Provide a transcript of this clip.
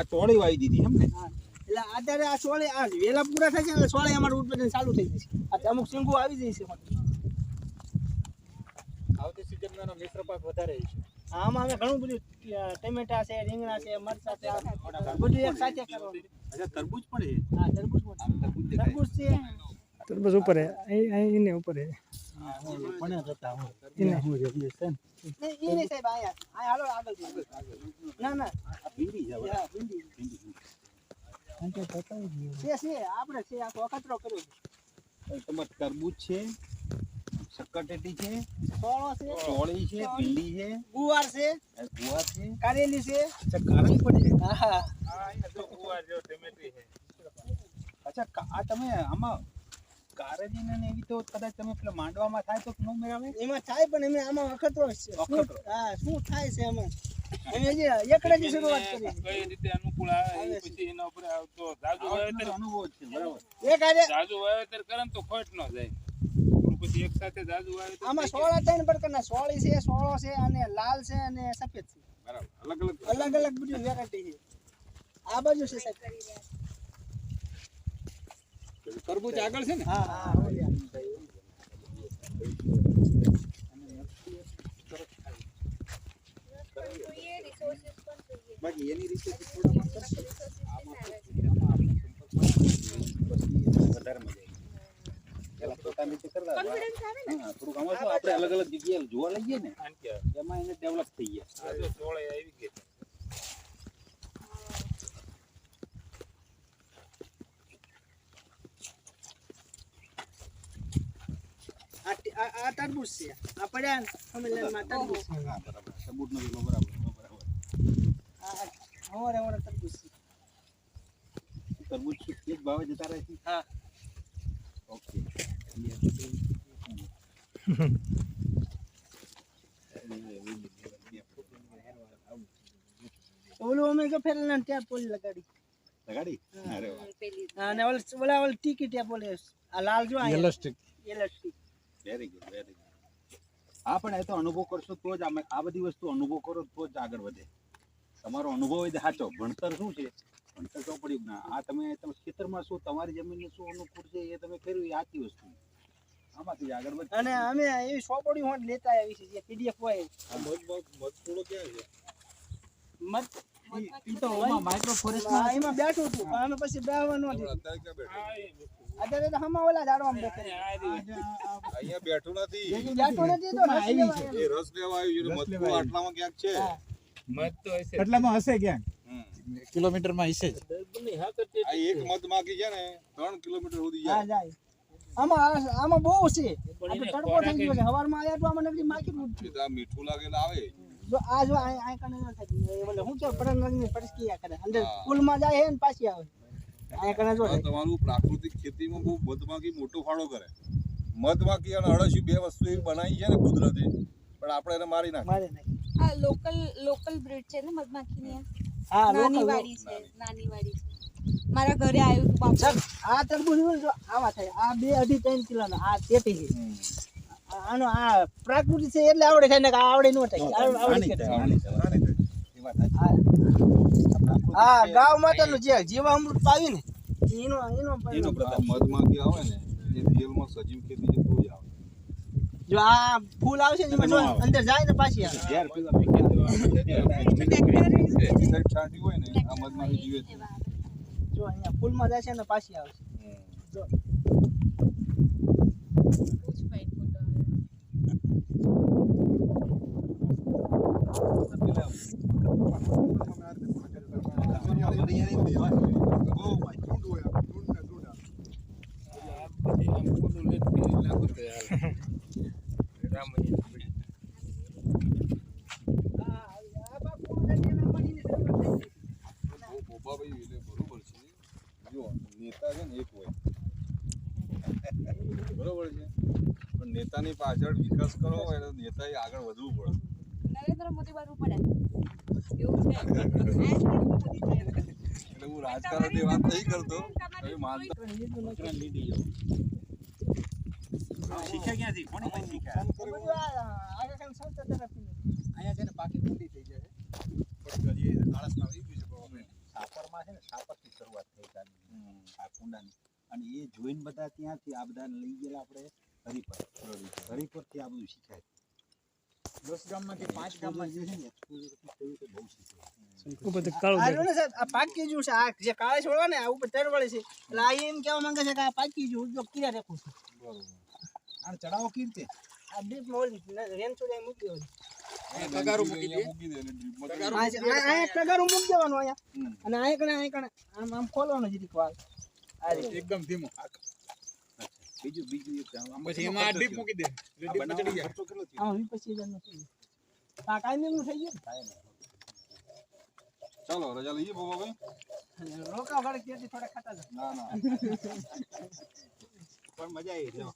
આ ચોળી વાવી દીધી એમ ને? હા. એટલે અત્યારે આ સોળે આ વેલા પૂરા થાય છે એટલે સોળે અમારું ઉત્પાદન ચાલુ થઈ જશે. આ અમુક સિંગુ આવી જાય છે આવતી સિઝનમાં મિશ્ર પાક વધારે છે. આમાં અમે ઘણું બધું ટમેટા છે રીંગણા છે મરચા છે બધું એક સાથે કરવાનું. અચ્છા તરબૂચ પણ છે? હા તરબૂચ પણ તરબૂચ છે. તરબૂચ ઉપર હે. અહીં અહીં ઉપર હે. તરબૂચ છે શક્કરટેટી છે સોળો છે ભીંડી છે ગુવાર છે ગુવાર છે કારેલી છે કારેલી છે હા હા તમે આમાં કારેલી ને એવી તો કદાચ તમે પેલા માંડવામાં થાય તો ન મેળવે? એમાં થાય પણ એમ આમાં અખતરો છે. હા શું થાય છે એમાં? અમે હજી એકડેથી શરૂઆત કરી. કઈ રીતે અનુકૂળ આવે પછી એના ઉપર આવતો જાજુ વાવેતર અનુભવ છે બરાબર. એક હારે જાજુ વાવેતર કરે ને તો ખોટ ન જાય. પછી એક સાથે જાજુ વાવેતર આમાં સોળા ત્રણ પ્રકારના સોળી છે સોળો છે અને લાલ છે અને સફેદ છે. બરાબર. અલગ અલગ અલગ અલગ બધી વેરાયટી છે. આ બાજુ છે સાહેબ. તરબૂચ આગળ છે ને? હા હા. બાકી એની સંપર્કમાં પછી વધારે મજા પેલા પોતાની રીતે કરતા હા, થોડુંક આમાં આપણે અલગ અલગ જગ્યાએ જોવા લઈએ ને એમાં એને ડેવલપ થઈ ગયા. આ સોળે આવી ગઈ આ તરબૂચ છે. આ પડ્યા સંમેલનમાં તરબૂચ હા બરાબર સબૂત નો વેલો બરાબર બરાબર આ હવારે હવારે તરબૂચ છે. તરબૂચ એક ભાવે જતા રહે છે હા. ઓકે. ઓલું અમે જો ફેરેલા ને ત્યાં પોલી લગાડી. લગાડી? અરે વાહ. અને ઓલ ઓલા ઓલ ટીકી ત્યાં પોલી આ લાલ જો આ yellow stick electric very good very good હા પણ એ તો અનુભવ કરશો તો જ અમે આ બધી વસ્તુ અનુભવ કરો તો જ આગળ વધે. તમારો અનુભવ હોય સાચો. ભણતર શું છે? ભણતર ચોપડી ના. આ તમે તમે ખેતરમાં શું તમારી જમીનને શું અનુકૂળ છે એ તમે કર્યું એ સાચી વસ્તુ. આમાંથી જ આગળ વધે. અને અમે એવી સોપડી હોટ લેતા આવી છે જે પીડીએફ હોય. મત ઈ તો ઓમાં માઇક્રો હા, એમાં બેઠું હતું પણ અમે પછી બેહવા ન દીધું અત્યારે તો હમા ઓલા છે. અહીંયા બેઠું નથી. બેઠું નથી તો આવી છે એ રસ લેવા આવ્યું છે મતલબ આટલામાં ક્યાંક છે? મત તો હશે એટલામાં હશે ક્યાંક? કિલોમીટરમાં હશે જ. આ એક મત માગી છે ને ત્રણ કિલોમીટર સુધી જાય. જાય. આમાં આ- આમાં બહુ છે. આપણે તડકો થઈ ગયો છે. તો આમાં નકરી માખી મીઠું લાગેલા આવે. જો આ જો આ આ કને ન થાય હું કે પડંગની પડસ્કીયા કરે. અંદર. પુલમાં જાય ને પાછી આવે. તમારું પ્રાકૃતિક ખેતીમાં બહુ મધમાખી મોટો ફાળો કરે. મધમાખી અને અળસિયું બે વસ્તુ એવી બનાવી છે ને કુદરતી. પણ આપણે એને મારી નાખી. આ લોકલ લોકલ બ્રીડ છે ને મધમાખીની હા નાની વાડી છે નાની વાડી છે. મારા ઘરે આવ્યું હતું બાપુ. આ તરબૂચ જો આવા થાય આ બે અઢી ત્રણ કિલોના આ તેટી છે. આનો આ પ્રાકૃતિક છે એટલે આવડે થાય ને આવડે નો થાય. આ આવડે હા આ ગાવ માટેનું જે જીવામૃત પાવી ને એનો એનો એનો મધમાખી આવે ને એ રિયલમાં સજીવ ખેતી તો આવે. જો આ ફૂલ આવશે ને એમાં જો અંદર જાય ને પાછી આવે. ઝેર પેલા દેવાનું. સાઈડ છાંટી હોય ને આ મધમાખી જીવે છે. જો અહીંયા ફૂલમાં જાય છે ને પાછી આવશે. જો. બોબાભાઈ એટલે બરોબર છે જો નેતા છે ને એક હોય બરોબર છે. પણ નેતાની પાછળ વિકાસ કરવો હોય તો નેતાએ આગળ વધવું પડે. નરેન્દ્ર મોદી પડ્યા એવું છે. એટલે હું રાજકારણની વાત નહીં કરતો હવે માનતા. શીખ્યા ક્યાંથી? કોની શીખ્યા? બધું આ આગળ કાંઈ સંસ્થા તરફથી નથી. અહીંયા છે ને પાકી ઠંડી થઈ જાય છે. પણ હજી આળસમાં આવી ગયું છે સાપરમાં છે ને સાપરથી શરૂઆત થઈ આ કુંડાની. અને એ જોઈને બધા ત્યાંથી આ બધાને લઈ ગયેલા આપણે હરિપર. હરિપરથી આ બધું શીખાય. દસ ગામમાંથી પાંચ ગામમાં છે ને exposure થી થયું તો બહુ શીખવાય ઉપર તો કાળું આ ને સાહેબ આ પાકી જ્યું છે આ જે કાળે છોડવા ને આ ઉપર તરવડે છે. એટલે આ એમ કહેવા માંગે છે કે આ પાકી જ્યું ઉપયોગ ક્યાં રાખું છું? અને ચડાવો કેવી રીતે? આ ઓલી રેન છોડી મૂકી દેવાની. મૂકી દે. આ આ- આ મૂકી અહીંયા. અને આ કણે આ કણે આમ આમ ખોલવાનું આ રીતે. એકદમ ધીમો. બીજું બીજું એક પછી એમાં આ ડીપ મૂકી દે. એટલે ચડી જાય. ખર્ચો કેટલો થયો? વીસ પચીસ હજારનું થઈ ગયું. કાયમીનું થઈ ગયું ચાલો રજા લઈએ બાબા ભાઈ. રોકા ઘરે ત્યાંથી થોડા ખાતા ના ના. પણ મજા આવી જો